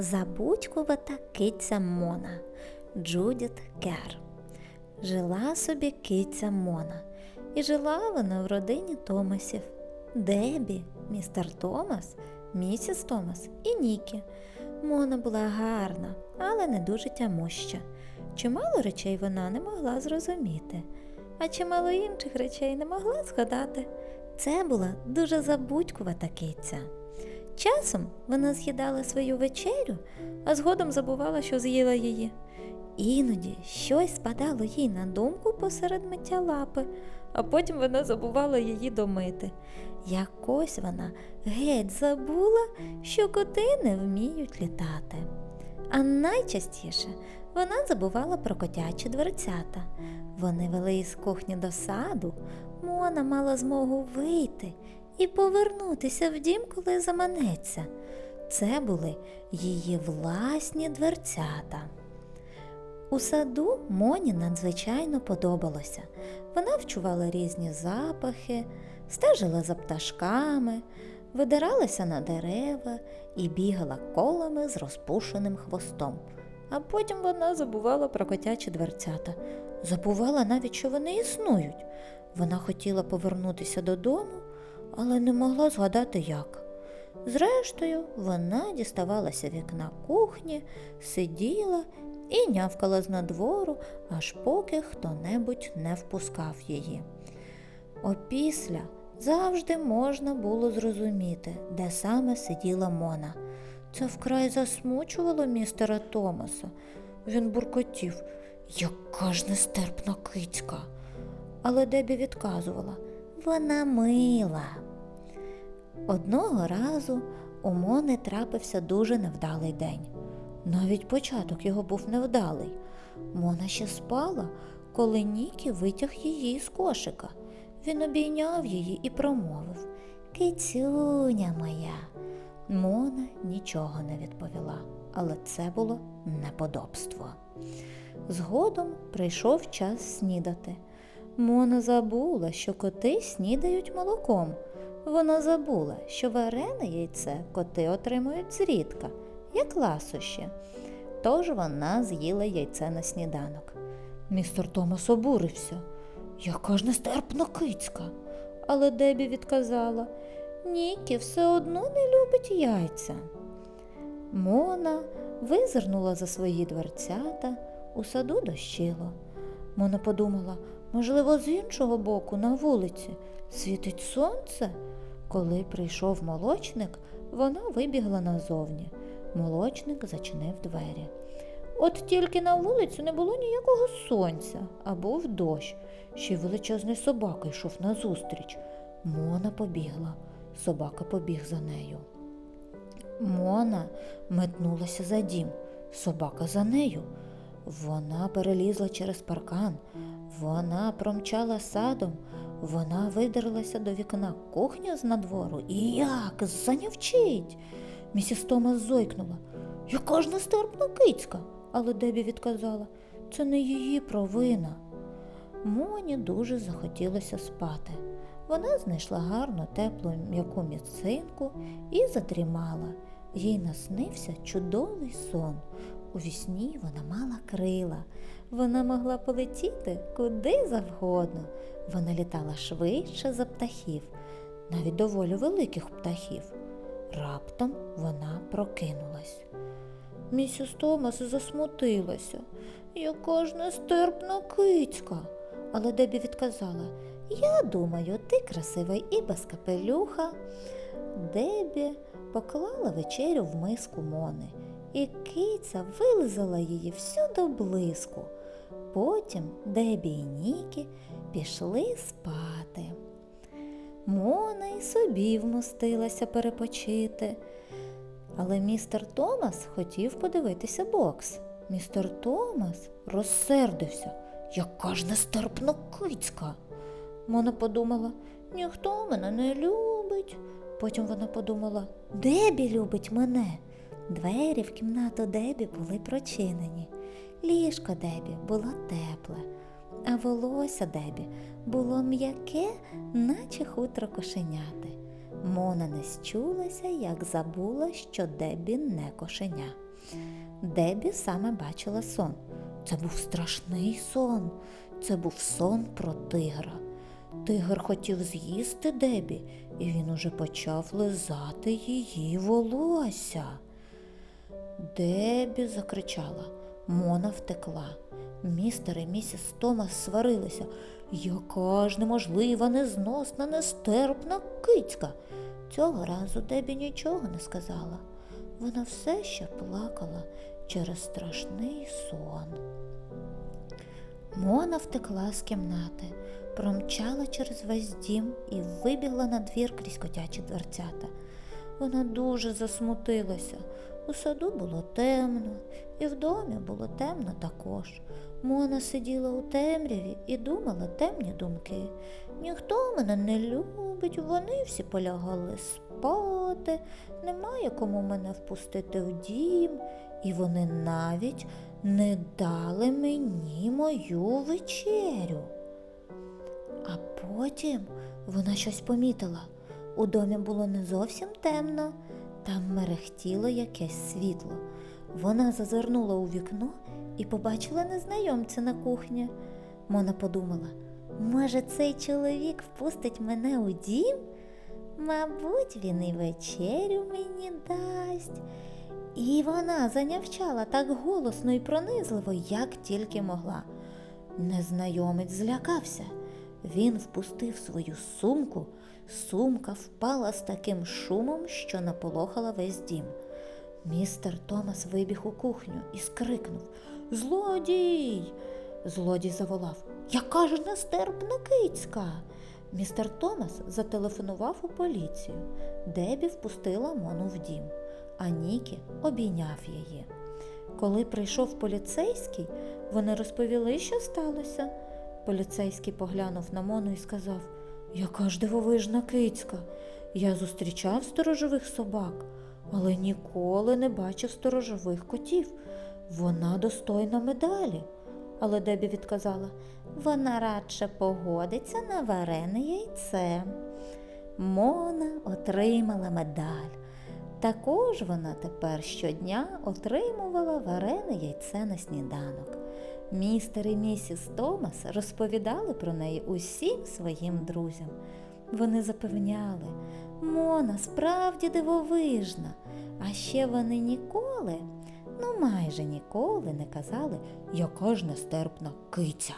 Забудькувата киця Мона Джудіт Кер. Жила собі киця Мона, і жила вона в родині Томасів. Дебі, містер Томас, місіс Томас і Нікі. Мона була гарна, але не дуже тямуща. Чимало речей вона не могла зрозуміти, а чимало інших речей не могла згадати. Це була дуже забудькувата киця. Часом вона з'їдала свою вечерю, а згодом забувала, що з'їла її. Іноді щось спадало їй на думку посеред миття лапи, а потім вона забувала її домити. Якось вона геть забула, що коти не вміють літати. А найчастіше вона забувала про котячі дверцята. Вони вели із кухні до саду, Мона мала змогу вийти і повернутися в дім, коли заманеться. Це були її власні дверцята. У саду Моні надзвичайно подобалося. Вона вчувала різні запахи, стежила за пташками, видиралася на дерева і бігала колами з розпушеним хвостом. А потім вона забувала про котячі дверцята, забувала навіть, що вони існують. Вона хотіла повернутися додому, але не могла згадати як. Зрештою, вона діставалася вікна кухні, сиділа і нявкала з надвору, аж поки хто-небудь не впускав її. Опісля завжди можна було зрозуміти, де саме сиділа Мона. Це вкрай засмучувало містера Томаса. Він буркотів, яка ж нестерпна кицька. Але Дебі відказувала вона мила. Одного разу у Мони трапився дуже невдалий день. Навіть початок його був невдалий. Мона ще спала, коли Нікі витяг її з кошика. Він обійняв її і промовив Кицюня моя. Мона нічого не відповіла, але це було неподобство. Згодом прийшов час снідати. Мона забула, що коти снідають молоком. Вона забула, що варене яйце коти отримують зрідка, як ласощі. Тож вона з'їла яйце на сніданок. Містер Томас обурився. Яка ж нестерпна кицька. Але Дебі відказала Нікі все одно не любить яйця. Мона визирнула за свої дверцята, у саду дощило. Мона подумала, можливо, з іншого боку, на вулиці, світить сонце. Коли прийшов молочник, вона вибігла назовні. Молочник зачинив двері. От тільки на вулицю не було ніякого сонця, а був дощ. Ще й величезний собака йшов назустріч. Мона побігла, собака побіг за нею. Мона метнулася за дім, собака за нею. Вона перелізла через паркан, вона промчала садом, вона видерлася до вікна кухні з надвору і як занявчить. Місіс Томас зойкнула. Яка ж нестерпна кицька? Але Дебі відказала, це не її провина. Моні дуже захотілося спати. Вона знайшла гарну теплу м'яку місцинку і задрімала. Їй наснився чудовий сон. У вісні вона мала крила. Вона могла полетіти куди завгодно. Вона літала швидше за птахів, навіть доволі великих птахів. Раптом вона прокинулась. Місіс Томас засмутилася. Яка ж нестерпна кицька. Але Дебі відказала Я думаю, ти красивий і без капелюха. Дебі поклала вечерю в миску Мони, і киця вилизала її всю до блиску. Потім Дебі і Нікі пішли спати. Мона й собі вмостилася перепочити. Але містер Томас хотів подивитися бокс. Містер Томас розсердився. Яка ж нестерпна кицька. Мона подумала, ніхто мене не любить. Потім вона подумала, Дебі любить мене. Двері в кімнату Дебі були прочинені. Ліжко Дебі було тепле, а волосся Дебі було м'яке, наче хутро кошеняти. Мона не счулася, як забула, що Дебі не кошеня. Дебі саме бачила сон. Це був страшний сон. Це був сон про тигра. Тигр хотів з'їсти Дебі, і він уже почав лизати її волосся. Дебі закричала. Мона втекла. Містер і місіс Томас сварилися. Яка ж неможлива, незносна, нестерпна кицька. Цього разу Дебі нічого не сказала. Вона все ще плакала через страшний сон. Мона втекла з кімнати, промчала через весь дім і вибігла на двір крізь котячі дверцята. Вона дуже засмутилася. У саду було темно, і в домі було темно також. Мона сиділа у темряві і думала темні думки. Ніхто мене не любить, вони всі полягали спати, немає кому мене впустити в дім, і вони навіть не дали мені мою вечерю. А потім вона щось помітила. У домі було не зовсім темно, там мерехтіло якесь світло. Вона зазирнула у вікно і побачила незнайомця на кухні. Мона подумала, може, цей чоловік впустить мене у дім? Мабуть, він і вечерю мені дасть. І вона занявчала так голосно і пронизливо, як тільки могла. Незнайомець злякався. Він впустив свою сумку, сумка впала з таким шумом, що наполохала весь дім. Містер Томас вибіг у кухню і скрикнув Злодій. Злодій заволав Яка ж нестерпна кицька. Містер Томас зателефонував у поліцію. Дебі впустила Мону в дім, а Нікі обійняв її. Коли прийшов поліцейський, вони розповіли, що сталося. Поліцейський поглянув на Мону і сказав Яка ж дивовижна кицька. Я зустрічав сторожових собак, але ніколи не бачив сторожових котів. Вона достойна медалі. Але Дебі відказала вона радше погодиться на варене яйце. Мона отримала медаль. Також вона тепер щодня отримувала варене яйце на сніданок. Містер і місіс Томас розповідали про неї усім своїм друзям. Вони запевняли, Мона справді дивовижна, а ще вони ніколи, ну майже ніколи не казали, яка ж нестерпна киця.